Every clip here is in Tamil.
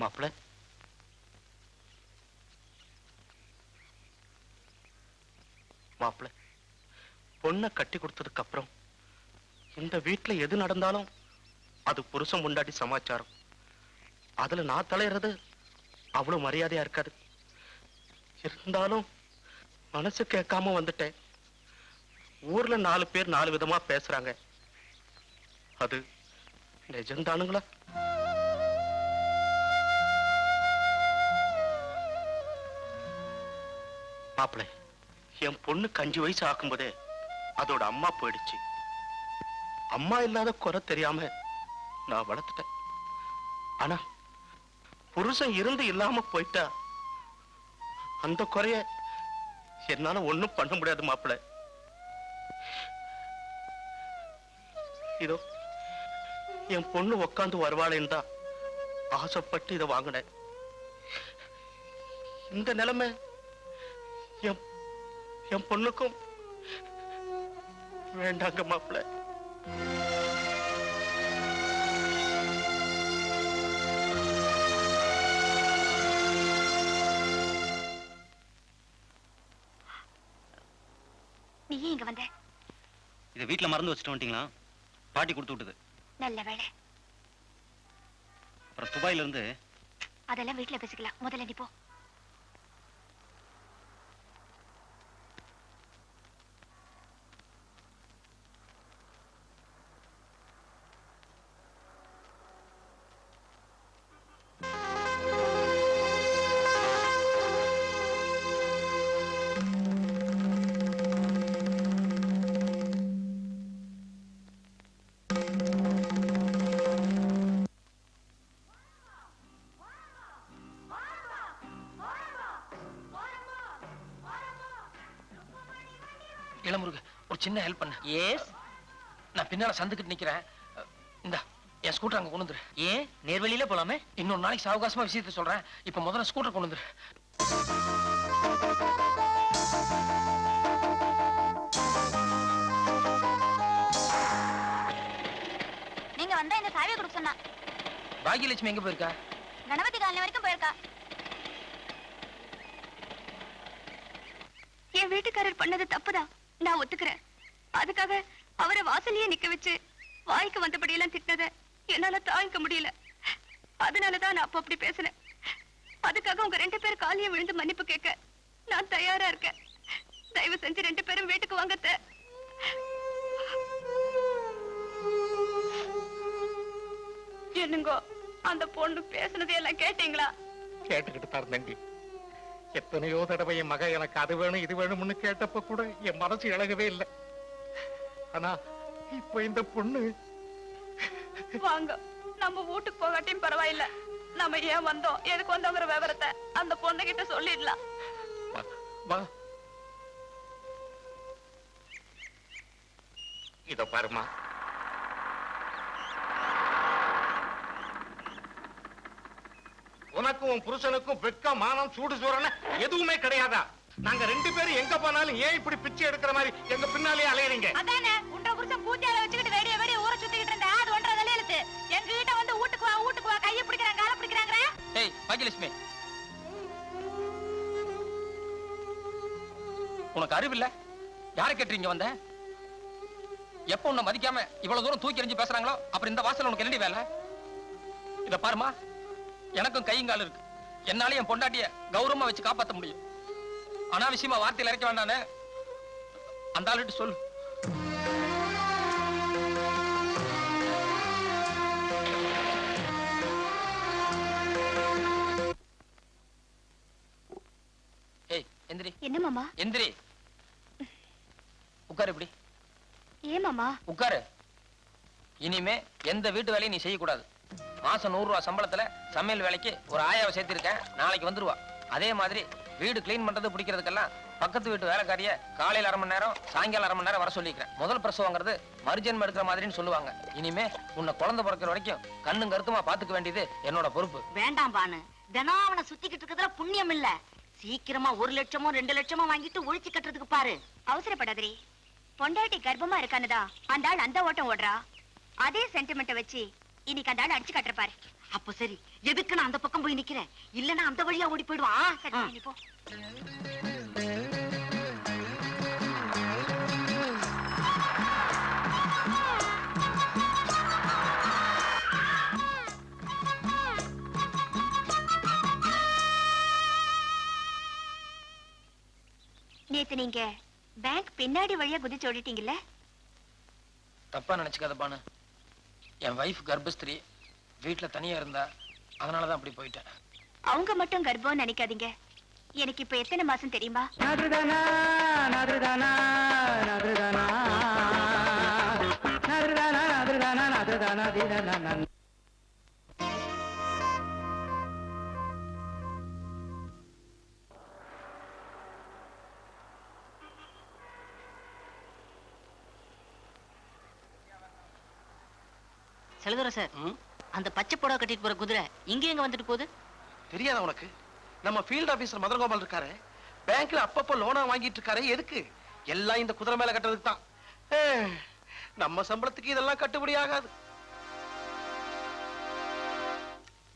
மாப்பிள்ள மாப்பிள்ள பொண்ணை கட்டி கொடுத்ததுக்கு அப்புறம் இந்த வீட்டுல எது நடந்தாலும் அது புருஷன் முண்டாடி சமாச்சாரம். அதுல நான் தலையிறது அவ்வளவு மரியாதையா இருக்காது. இருந்தாலும் மனசு கேட்காம வந்துட்டேன். ஊர்ல நாலு பேர் நாலு விதமா பேசுறாங்க. அது நிஜம்தானுங்களா? மாப்பிள்ளை என் பொண்ணு கஞ்சி வயசு ஆக்கும்போதே அதோட அம்மா போயிடுச்சு. அம்மா இல்லாத குறை தெரியாம நான் வளர்த்துட்டேன். ஆனா புருஷன் இருந்து இல்லாம போயிட்டா அந்த குறைய என்னால ஒண்ணும் பண்ண முடியாது மாப்பிள்ளை இதோ என் பொண்ணு உக்காந்து வருவாளேன்னு தான் ஆசைப்பட்டு இதை வாங்கினேன். இந்த நிலைமை என் என் பொண்ணுக்கும் வேண்டாங்க மாப்பிள்ள. நீ ஏன் இங்க வந்த? இதை வீட்டுல மறந்து வச்சுட்டு வந்துட்டீங்களா? பாட்டி கொடுத்து விட்டது. நல்ல வேலை அப்புறம் துபாயில இருந்து அதெல்லாம் வீட்டுல பேசிக்கலாம். முதல்ல நீ போ. இளமுருக ஒரு சின்ன ஹெல்ப் பண்ணு. எஸ் நான் பின்னால சந்துக்கிட்டு நிக்கிறேன். இந்தா என் ஸ்கூட்டர் அங்க கொண்டு வந்துரு. ஏன்? நேர்வழியில போலாமே? இன்னொரு நாளைக்கு சாவகாசமா விஷயத்த சொல்றேன். இப்ப முதல்ல ஸ்கூட்டர் கொண்டு வந்துரு. நீங்க வந்தா இந்த சாவியை கொடுக்க சொன்னா. பாகியலட்சுமி எங்க போயிருக்கா? கணபதி காலனி வரைக்கும் போயிருக்கா. என் வீட்டுக்காரர் பண்ணது தப்புதான். நான் ஒத்துக்கிறேன். அதுக்காக அவரை வாசலையே நிக்க வச்சு வாய்க்கு வந்தபடியெல்லாம் திட்டினத என்னால தாங்கிக்க முடியல. அதனாலதான் நான் அப்ப அப்படி பேசினேன். அதுக்காக உங்க ரெண்டு பேரும் காலிய விழுந்து மன்னிப்பு கேட்க நான் தயாரா இருக்கேன். தயவு செஞ்சு ரெண்டு பேரும் வீட்டுக்கு வாங்கத்த என்னங்கோ அந்த பொண்ணு பேசுனதையெல்லாம் கேட்டீங்களா? கேட்டுக்கிட்டு தான் எத்தனையோ தடவை என் மக எனக்கு அது வேணும் இது வேணும்னு கேட்டப்ப கூட என் மனசு இழகவே இல்லை. ஆனா இப்ப இந்த பொண்ணு வாங்க நம்ம வீட்டுக்கு போகாட்டியும் பரவாயில்ல. நம்ம ஏன் வந்தோம்? எதுக்கு வந்தோங்கிற விவரத்தை அந்த பொண்ணு கிட்ட சொல்லிடலாம் இதோ பாருமா உனக்கும் உன் புருஷனுக்கும் வெக்கம் மானம் சூடு சூறன எதுவுமே கிடையாதா? நாங்க ரெண்டு பேரும் எங்க போனாலும் ஏன் இப்படி பிச்சை எடுக்கிற மாதிரி எங்க பின்னாலே அலையறீங்க? அதானே உன்ற புருஷன் பூத்தியால வச்சுக்கிட்டு வெடிய வெடிய ஊரை சுத்திக்கிட்டு இருந்தா அது ஒன்றரை தலையில இழுத்து எங்க கிட்ட வந்து வீட்டுக்கு வா வீட்டுக்கு வா கையை பிடிக்கிறாங்க காலை பிடிக்கிறாங்க ஏய் பாகியலட்சுமி உனக்கு அறிவில்ல யாரை கேட்டுறீங்க வந்த? எப்ப உன்னை மதிக்காம இவ்வளவு தூரம் தூக்கி எறிஞ்சு பேசுறாங்களோ அப்புறம் இந்த வாசல் உனக்கு என்னடி வேலை? இத பாருமா எனக்கும் கையும் கால் இருக்கு. என்னால என் பொண்டாட்டிய கௌரவமா வச்சு காப்பாத்த முடியும். அனாவசியமா வார்த்தையில் இறக்க வேண்டானே அந்த ஆளுட்டு சொல்லு. எந்திரி. என்ன மாமா? எந்திரி. உட்காரு இப்படி. ஏன் மாமா? உட்காரு. இனிமே எந்த வீட்டு வேலையும் நீ செய்யக்கூடாது. மாசம் நூறு ரூபா சம்பளத்துல சமையல் வேலைக்கு ஒரு ஆயாவை சேர்த்திருக்கேன். நாளைக்கு வந்துருவா. அதே மாதிரி வீடு கிளீன் பண்றது பிடிக்கிறதுக்கெல்லாம் பக்கத்து வீட்டு வேலைக்காரிய காலையில் அரை மணி நேரம் சாயங்காலம் அரை மணி நேரம் வர சொல்லிக்கிறேன். முதல் பிரசவங்கிறது மறுஜென்மம் எடுக்கிற மாதிரின்னு சொல்லுவாங்க. இனிமே உன்னை குழந்தை பிறக்கிற வரைக்கும் கண்ணும் கருத்துமா பாத்துக்க வேண்டியது என்னோட பொறுப்பு. வேண்டாம் பானு. தினம் அவனை சுத்திக்கிட்டு இருக்கிறதுல புண்ணியம் இல்ல. சீக்கிரமா ஒரு லட்சமோ ரெண்டு லட்சமோ வாங்கிட்டு ஒழிச்சு கட்டுறதுக்கு பாரு. அவசரப்படாதரி பொண்டாட்டி கர்ப்பமா இருக்கானுதா அந்த ஆள் அந்த ஓட்டம் ஓடுறா. அதே சென்டிமெண்ட்டை வச்சு இன்னைக்கு அந்த ஆள் அடிச்சு கட்டுறப்பாரு. அப்ப சரி எதுக்கு நான் அந்த பக்கம் போய் நிக்கிறேன்? இல்லன்னா அந்த வழியா ஓடி போயிடுவான். சரி போ. நேத்து நீங்க பேங்க் பின்னாடி வழியா குதிச்சு ஓடிட்டீங்கல்ல? தப்பா நினைச்சுக்காத பானு. என் வைஃப் கர்ப்பஸ்திரி வீட்டுல தனியா இருந்தா அதனாலதான் அப்படி போயிட்டேன். அவங்க மட்டும் கர்ப்பம் நினைக்காதீங்க. எனக்கு இப்ப எத்தனை மாசம் தெரியுமா? செலுதுற சார். அந்த பச்சை புடவை கட்டிட்டு போற குதிரை இங்க எங்க வந்துட்டு போகுது? தெரியாதா உனக்கு? நம்ம ஃபீல்ட் ஆபீசர் மதுரகோபால் இருக்காரு. பேங்க்ல அப்பப்போ லோனா வாங்கிட்டு இருக்காரு. எதுக்கு? எல்லாம் இந்த குதிரை மேல கட்டுறதுக்கு தான். நம்ம சம்பளத்துக்கு இதெல்லாம் கட்டுப்படி ஆகாது.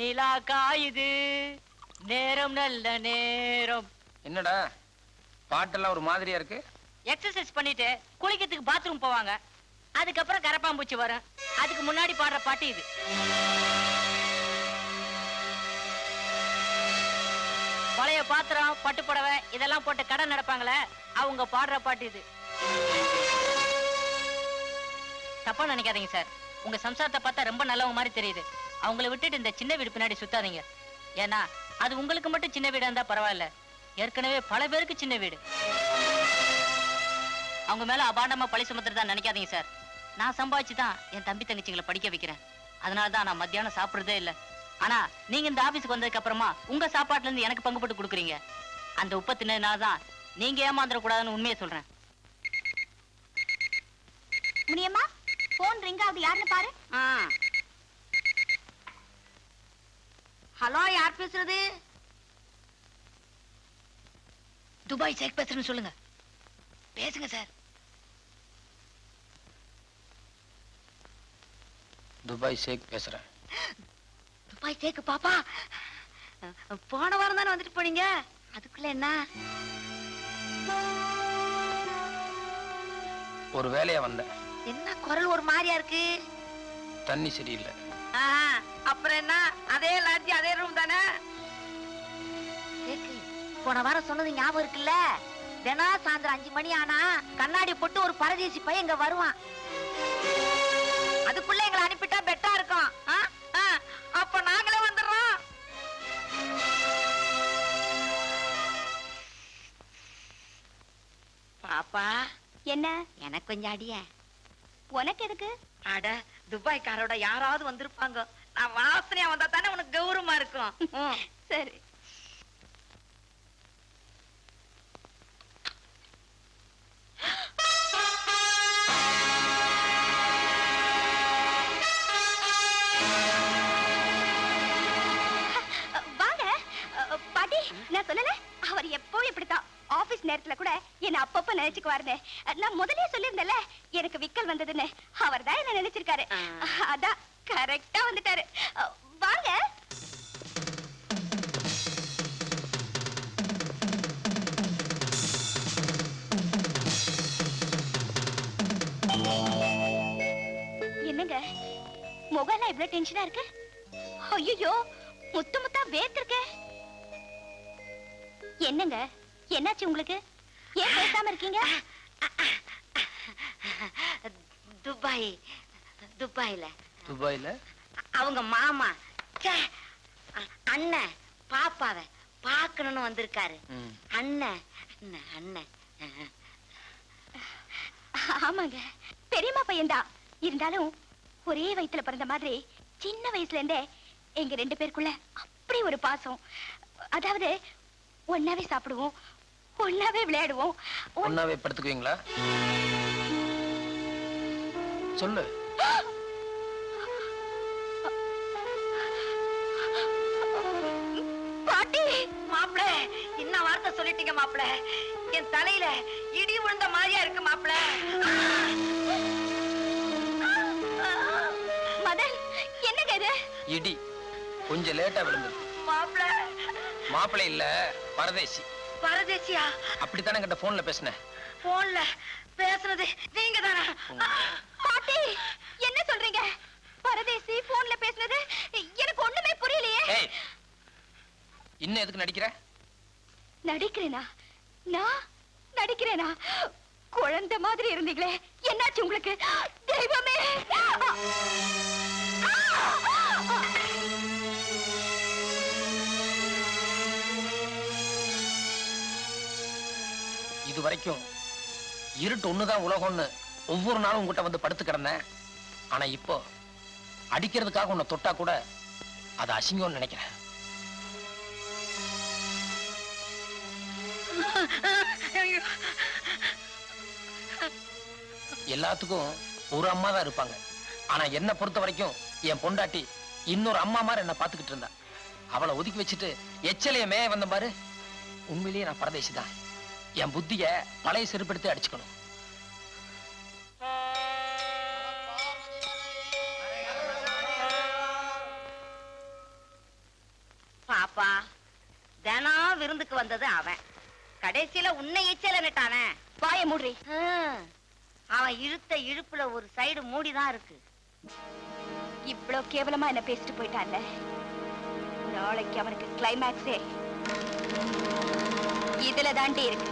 நிலா காயுது. நேரம் நல்ல நேரம். என்னடா? பாட்டெல்லாம் ஒரு மாதிரியா இருக்கு? எக்ஸசைஸ் பண்ணிட்டு குளிக்கிறதுக்கு பாத்ரூம் போவாங்க. அதுக்கப்புறம் கரப்பாம்பூச்சி வரும். அதுக்கு முன்னாடி பாடுற பாட்டு இது. பழைய பாத்திரம் பட்டு புடவை இதெல்லாம் போட்டு கடை நடப்பாங்களே அவங்க பாடுற பாட்டு இது. தப்பா நினைக்காதீங்க சார். உங்க சம்சாரத்தை பார்த்தா ரொம்ப நல்லவங்க மாதிரி தெரியுது. அவங்கள விட்டுட்டு இந்த சின்ன வீடு பின்னாடி சுத்தாதீங்க. ஏன்னா அது உங்களுக்கு மட்டும் சின்ன வீடா இருந்தா பரவாயில்ல. ஏற்கனவே பல பேருக்கு சின்ன வீடு. அவங்க மேல அபாண்டமா பழி சுமத்துறதா நினைக்காதீங்க சார். நான் சம்பாதிச்சு தான் என் தம்பி தங்கச்சிங்களை படிக்க வைக்கிறேன். அதனால தான் நான் மத்தியானம் சாப்பிடுறதே இல்ல. ஆனா நீங்க இந்த ஆபீஸ்க்கு வந்ததுக்கு அப்புறமா உங்க சாப்பாட்டுல இருந்து எனக்கு பங்கு போட்டு கொடுக்குறீங்க. அந்த உப்பை தின்னதுனால தான் நீங்க ஏமாந்துட கூடாதுன்னு உண்மையை சொல்றேன். முனியம்மா போன் ரிங் ஆகுது. யாருன்னு பாரு. ஹலோ யார் பேசுறது? துபாய் சேக் பேசுறேன்னு சொல்லுங்க. பேசுங்க சார். துபாய் ஷேக் பேசுறேன். துபாய் சேக்கு பாப்பா. போன வாரம் தானே வந்துட்டு போனீங்க? அதுக்குள்ள என்ன? ஒரு வேலையா வந்தேன். என்ன குரல் ஒரு மாதிரியா இருக்கு? தண்ணி சரியில்லை. அப்புறம் என்ன? அதே லாட்ஜி அதே ரூம் தானே? போன வாரம் சொன்னது ஞாபகம் இருக்குல்ல? தினம் சாயந்தரம் அஞ்சு மணி ஆனா கண்ணாடி போட்டு ஒரு பரதேசி பையன் இங்க வருவான். பெட்டா இருக்கும் அப்ப நாங்களே வந்துடுறோம். பாப்பா என்ன? எனக்கு கொஞ்சம் அடிய. உனக்கு எதுக்கு? அட துபாய்க்காரோட யாராவது வந்திருப்பாங்க. நான் வாசனையா வந்தா தானே உனக்கு கௌரவமா இருக்கும். சரி. நினைச்சுக்குவாருன்னு நான் முதல்லயே சொல்லியிருந்தேன்ல எனக்கு விக்கல் வந்ததுன்னு. அவர் தான் என்ன நினைச்சிருக்காரு. அதான் கரெக்டா வந்துட்டாரு. வாங்க. என்னங்க? முகம்லாம் இவ்வளவு டென்ஷனா இருக்கு? ஐயோ முத்து முத்தா வேர்த்திருக்க. என்னங்க? என்னாச்சு உங்களுக்கு? ஏன் பேசாம இருக்கீங்க? துபாய் துபாயில. துபாயில? அவங்க மாமா அண்ணன் பாப்பாவ பார்க்கணும்னு வந்திருக்காரு. அண்ணன் அண்ணன், ஆமாங்க. பெரியம்மா பையன்தான். இருந்தாலும் ஒரே வயித்துல பிறந்த மாதிரி சின்ன வயசுல இருந்தே எங்க ரெண்டு பேருக்குள்ள அப்படி ஒரு பாசம். அதாவது ஒன்னாவே சாப்பிடுவோம் ஒன்னாவே விளையாடுவோம். ஒன்- ஒன்னாவே படுத்துக்குவீங்களா? சொல்லு. பாட்டி! மாப்பிள என்ன வார்த்தை சொல்லிட்டீங்க மாப்பிள? என் தலையில இடி விழுந்த மாதிரியா இருக்கு மாப்பிள. மதன் என்னங்க இது? இடி. கொஞ்சம் லேட்டா விழுந்தது மாப்பிள. மாப்பிள்ளை இல்ல பரதேசி. பரதேசியா அப்படித்தானே கிட்ட போன்ல பேசினேன் போன்ல பேசுறது நீங்க தானா பாட்டி என்ன சொல்றீங்க பரதேசி போன்ல பேசுனது எனக்கு ஒண்ணுமே புரியலையே இன்னும் எதுக்கு நடிக்கிற நடிக்கிறேனா நான் நடிக்கிறேனா குழந்தை மாதிரி இருந்தீங்களே என்னாச்சு உங்களுக்கு தெய்வமே இது வரைக்கும் இருட்டு ஒண்ணுதான் உலகம்னு ஒவ்வொரு நாளும் உங்ககிட்ட வந்து படுத்து கிடந்தேன். ஆனா இப்போ அடிக்கிறதுக்காக உன்னை தொட்டா கூட அது அசிங்கம்னு நினைக்கிறேன். எல்லாத்துக்கும் ஒரு அம்மா தான் இருப்பாங்க. ஆனா என்னை பொறுத்த வரைக்கும் என் பொண்டாட்டி இன்னொரு அம்மா மாதிரி என்ன பாத்துக்கிட்டு இருந்தா. அவளை ஒதுக்கி வச்சுட்டு எச்சலைய மேய வந்த பாரு. உண்மையிலேயே நான் பரதேசி தான் என் புத்திய பழைய செருப்படுத்தி அடிச்சுக்கணும். பாப்பா தினம் விருந்துக்கு வந்தது அவன். கடைசியில உன்னை எச்சல நட்டானே. வாய மூடுறி அவன் இழுத்த இழுப்புல ஒரு சைடு மூடிதான் இருக்கு. இவ்ளோ கேவலமா என்ன பேசிட்டு போயிட்டான்ல? நாளைக்கு அவனுக்கு கிளைமேக்ஸே இதுல தாண்டி இருக்கு.